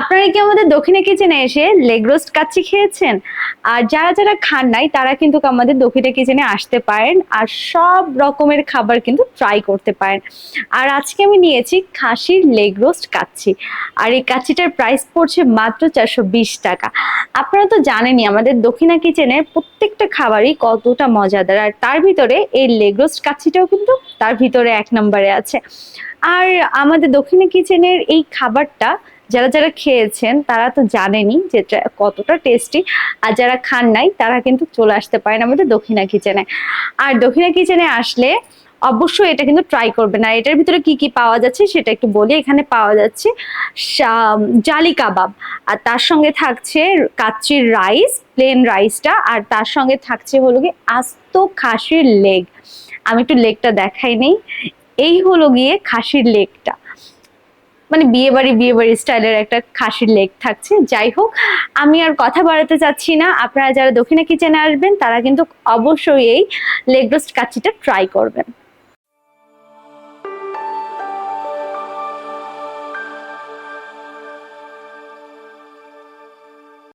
আপনারা কি আমাদের দক্ষিণে কিচেনে এসে লেগ রোস্ট কাচ্চি খেয়েছেন? আর যারা যারা খান নাই, তারা কিন্তু আমাদের দক্ষিণে কিচেনে আসতে পারেন আর সব রকমের খাবার কিন্তু ট্রাই করতে পারেন। আর আজকে আমি নিয়েছি খাসির লেগ রোস্ট কাচ্চি। আর এই কাচ্চিটার প্রাইস পড়ছে মাত্র চারশো বিশ টাকা। আপনারা তো জানেনই, আমাদের দক্ষিণা কিচেনের প্রত্যেকটা খাবারই কতটা মজাদার। আর তার ভিতরে এই লেগ রোস্ট কাচ্চিটাও কিন্তু তার ভিতরে এক নম্বরে আছে। আর আমাদের দক্ষিণা কিচেনের এই খাবারটা যারা যারা খেয়েছেন, তারা তো জানেনই যে কতটা টেস্টি আর যারা খান নাই, তারা কিন্তু চলে আসতে পারেন আমাদের দক্ষিণা কিচেনে। আর দক্ষিণা কিচেনে আসলে অবশ্যই এটা কিন্তু ট্রাই করবেন। আর এটার ভিতরে কি কি পাওয়া যাচ্ছে সেটা একটু বলি। এখানে পাওয়া যাচ্ছে জালি কাবাব। আর তার সঙ্গে থাকছে কাচ্চির রাইস প্লেন রাইসটা আর তার সঙ্গে থাকছে হলো কি আস্ত খাসির লেগ আমি একটু লেকটা দেখাই নেই। এই হলো গিয়ে খাসির লেকটা। মানে বিয়ে বাড়ি বিয়ে বাড়ি স্টাইলের একটা খাসির লেক থাকছে। যাই হোক, আমি আর কথা বাড়াতে চাচ্ছি না। আপনারা যারা দক্ষিণা কিচেনে আসবেন, তারা কিন্তু অবশ্যই এই লেগ রোস্ট কাচিটা ট্রাই করবেন।